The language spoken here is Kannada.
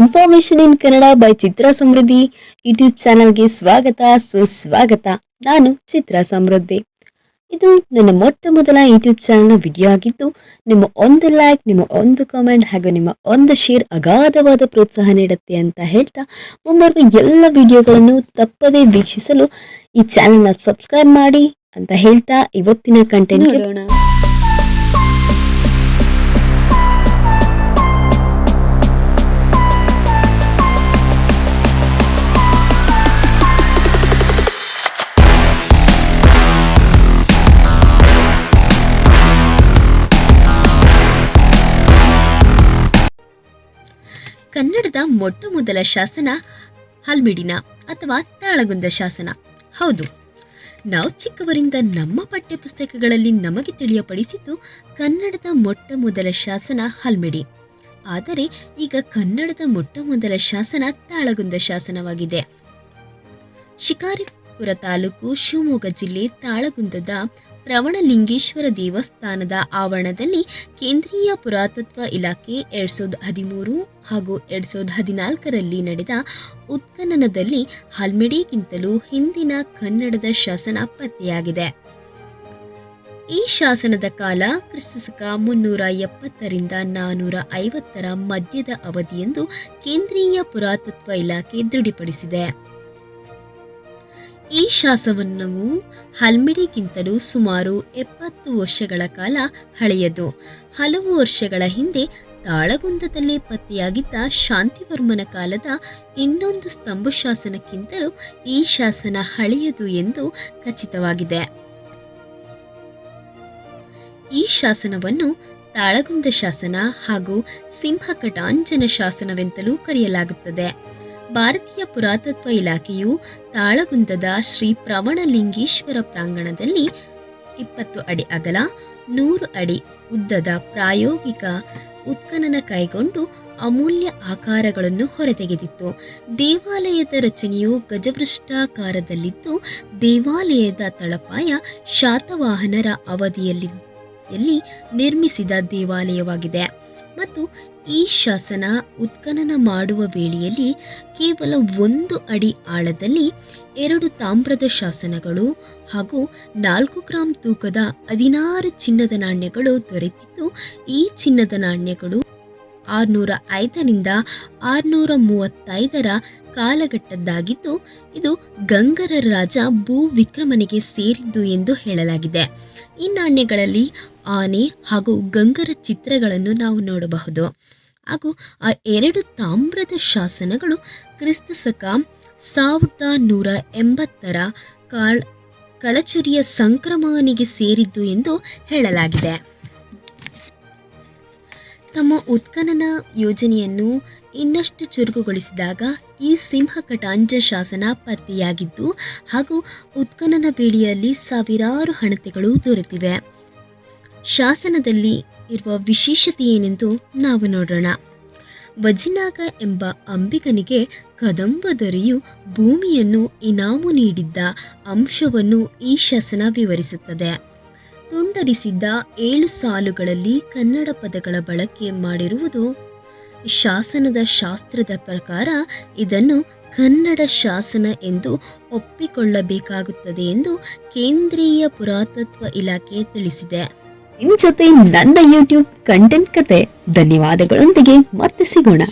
Information in Kannada by Chitra Samruddhi YouTube ಚಾನಲ್ಗೆ ಸ್ವಾಗತ, ಸುಸ್ವಾಗತ. ನಾನು ಚಿತ್ರ ಸಮೃದ್ಧಿ ಇದು ನನ್ನ ಮೊಟ್ಟ ಮೊದಲ ಯೂಟ್ಯೂಬ್ ಚಾನಲ್ನ ವಿಡಿಯೋ ಆಗಿದ್ದು, ನಿಮ್ಮ ಒಂದು ಲೈಕ್ ನಿಮ್ಮ ಒಂದು ಕಾಮೆಂಟ್ ಹಾಗೂ ನಿಮ್ಮ ಒಂದು ಶೇರ್ ಅಗಾಧವಾದ ಪ್ರೋತ್ಸಾಹ ನೀಡುತ್ತೆ ಅಂತ ಹೇಳ್ತಾ, ಮುಂಬರುವ ಎಲ್ಲ ವಿಡಿಯೋಗಳನ್ನು ತಪ್ಪದೇ ವೀಕ್ಷಿಸಲು ಈ ಚಾನಲ್ನ ಸಬ್ಸ್ಕ್ರೈಬ್ ಮಾಡಿ ಅಂತ ಹೇಳ್ತಾ, ಇವತ್ತಿನ ಕಂಟೆಂಟ್ ನೋಡೋಣ. ಕನ್ನಡದ ಮೊಟ್ಟ ಮೊದಲ ಶಾಸನ ಹಲ್ಮಿಡಿನ ಅಥವಾ ತಾಳಗುಂದ ಶಾಸನ. ಹೌದು. ನಾವು ಚಿಕ್ಕವರಿಂದ ನಮ್ಮ ಪಠ್ಯಪುಸ್ತಕಗಳಲ್ಲಿ ನಮಗೆ ತಿಳಿಯಪಡಿಸಿದ್ದು ಕನ್ನಡದ ಮೊಟ್ಟ ಮೊದಲ ಶಾಸನ ಹಲ್ಮಿಡಿ. ಆದರೆ ಈಗ ಕನ್ನಡದ ಮೊಟ್ಟ ಮೊದಲ ಶಾಸನ ತಾಳಗುಂದ ಶಾಸನವಾಗಿದೆ. ಶಿಕಾರಿಪುರ ತಾಲೂಕು ಶಿವಮೊಗ್ಗ ಜಿಲ್ಲೆ ತಾಳಗುಂದದ ಪ್ರವಣಲಿಂಗೇಶ್ವರ ದೇವಸ್ಥಾನದ ಆವರಣದಲ್ಲಿ ಕೇಂದ್ರೀಯ ಪುರಾತತ್ವ ಇಲಾಖೆ ಎರಡ್ ಸಾವಿರದ ಹದಿಮೂರು ಹಾಗೂ ಎರಡ್ ಸಾವಿರದ ಹದಿನಾಲ್ಕರಲ್ಲಿ ನಡೆದ ಉತ್ಖನನದಲ್ಲಿ ಹಲ್ಮಿಡಿಗಿಂತಲೂ ಹಿಂದಿನ ಕನ್ನಡದ ಶಾಸನ ಪತ್ತೆಯಾಗಿದೆ. ಈ ಶಾಸನದ ಕಾಲ ಕ್ರಿಸ್ತಕ ಮುನ್ನೂರ ಎಪ್ಪತ್ತರಿಂದ ನಾನ್ನೂರ ಐವತ್ತರ ಮಧ್ಯದ ಅವಧಿಯೆಂದು ಕೇಂದ್ರೀಯ ಪುರಾತತ್ವ ಇಲಾಖೆ ದೃಢಪಡಿಸಿದೆ ಈ ಶಾಸನವು ಹಲ್ಮಿಡಿಗಿಂತಲೂ ಸುಮಾರು ಎಪ್ಪತ್ತು ವರ್ಷಗಳ ಕಾಲ ಹಳೆಯದು. ಹಲವು ವರ್ಷಗಳ ಹಿಂದೆ ತಾಳಗುಂದದಲ್ಲಿ ಪತ್ತೆಯಾಗಿದ್ದ ಶಾಂತಿವರ್ಮನ ಕಾಲದ ಇನ್ನೊಂದು ಸ್ತಂಭ ಶಾಸನಕ್ಕಿಂತಲೂ ಈ ಶಾಸನ ಹಳೆಯದು ಎಂದು ಖಚಿತವಾಗಿದೆ. ಈ ಶಾಸನವನ್ನು ತಾಳಗುಂದ ಶಾಸನ ಹಾಗೂ ಸಿಂಹಕಟಾಂಜನ ಶಾಸನವೆಂತಲೂ ಕರೆಯಲಾಗುತ್ತದೆ. ಭಾರತೀಯ ಪುರಾತತ್ವ ಇಲಾಖೆಯು ತಾಳಗುಂದದ ಶ್ರೀ ಪ್ರವಣಲಿಂಗೇಶ್ವರ ಪ್ರಾಂಗಣದಲ್ಲಿ ಇಪ್ಪತ್ತು ಅಡಿ ಅಗಲ, ನೂರು ಅಡಿ ಉದ್ದದ ಪ್ರಾಯೋಗಿಕ ಉತ್ಖನನ ಕೈಗೊಂಡು ಅಮೂಲ್ಯ ಆಕಾರಗಳನ್ನು ಹೊರತೆಗೆದಿತ್ತು. ದೇವಾಲಯದ ರಚನೆಯು ಗಜವೃಷ್ಟಾಕಾರದಲ್ಲಿದ್ದು, ದೇವಾಲಯದ ತಳಪಾಯ ಶಾತವಾಹನರ ಅವಧಿಯಲ್ಲಿ ನಿರ್ಮಿಸಿದ ದೇವಾಲಯವಾಗಿದೆ. ಮತ್ತು ಈ ಶಾಸನ ಉತ್ಖನನ ಮಾಡುವ ವೇಳೆಯಲ್ಲಿ ಕೇವಲ ಒಂದು ಅಡಿ ಆಳದಲ್ಲಿ ಎರಡು ತಾಮ್ರದ ಶಾಸನಗಳು ಹಾಗೂ ನಾಲ್ಕು ಗ್ರಾಂ ತೂಕದ ಹದಿನಾರು ಚಿನ್ನದ ನಾಣ್ಯಗಳು ದೊರೆತಿದ್ದು ಈ ಚಿನ್ನದ ನಾಣ್ಯಗಳು ಆರುನೂರ ಐದರಿಂದ ಆರುನೂರ ಮೂವತ್ತೈದರ ಕಾಲಘಟ್ಟದ್ದಾಗಿದ್ದು, ಇದು ಗಂಗರ ರಾಜ ಭೂ ವಿಕ್ರಮನಿಗೆ ಸೇರಿದ್ದು ಎಂದು ಹೇಳಲಾಗಿದೆ. ಈ ನಾಣ್ಯಗಳಲ್ಲಿ ಆನೆ ಹಾಗೂ ಗಂಗರ ಚಿತ್ರಗಳನ್ನು ನಾವು ನೋಡಬಹುದು. ಹಾಗೂ ಆ ಎರಡು ತಾಮ್ರದ ಶಾಸನಗಳು ಕ್ರಿಸ್ತ ಸಕ ಸಾವಿರದ ನೂರ ಎಂಬತ್ತರ ಕಾಳ್, ಕಳಚುರಿಯ ಸಂಕ್ರಮಣಿಗೆ ಸೇರಿದ್ದು ಎಂದು ಹೇಳಲಾಗಿದೆ. ತಮ್ಮ ಉತ್ಖನನ ಯೋಜನೆಯನ್ನು ಇನ್ನಷ್ಟು ಚುರುಕುಗೊಳಿಸಿದಾಗ ಈ ಸಿಂಹಕಟಾಂಜ ಶಾಸನ ಪತ್ತೆಯಾಗಿದ್ದು ಹಾಗೂ ಉತ್ಖನನ ವೇಳೆಯಲ್ಲಿ ಸಾವಿರಾರು ಹಣತೆಗಳು ದೊರೆತಿವೆ. ಶಾಸನದಲ್ಲಿ ಇರುವ ವಿಶೇಷತೆ ಏನೆಂದು ನಾವು ನೋಡೋಣ. ವಜಿನಾಗ ಎಂಬ ಅಂಬಿಗನಿಗೆ ಕದಂಬ ದೊರೆಯು ಭೂಮಿಯನ್ನು ಇನಾಮು ನೀಡಿದ್ದ ಅಂಶವನ್ನು ಈ ಶಾಸನ ವಿವರಿಸುತ್ತದೆ. ತುಂಡರಿಸಿದ್ದ ಏಳು ಸಾಲುಗಳಲ್ಲಿ ಕನ್ನಡ ಪದಗಳ ಬಳಕೆ ಮಾಡಿರುವುದು ಶಾಸನದ ಶಾಸ್ತ್ರದ ಪ್ರಕಾರ ಇದನ್ನು ಕನ್ನಡ ಶಾಸನ ಎಂದು ಒಪ್ಪಿಕೊಳ್ಳಬೇಕಾಗುತ್ತದೆ ಎಂದು ಕೇಂದ್ರೀಯ ಪುರಾತತ್ವ ಇಲಾಖೆ ತಿಳಿಸಿದೆ. ನಿಮ್ಮ ಜೊತೆ ನನ್ನ ಯೂಟ್ಯೂಬ್ ಕಂಟೆಂಟ್ ಕತೆ ಧನ್ಯವಾದಗಳೊಂದಿಗೆ ಮತ್ತೆ ಸಿಗೋಣ.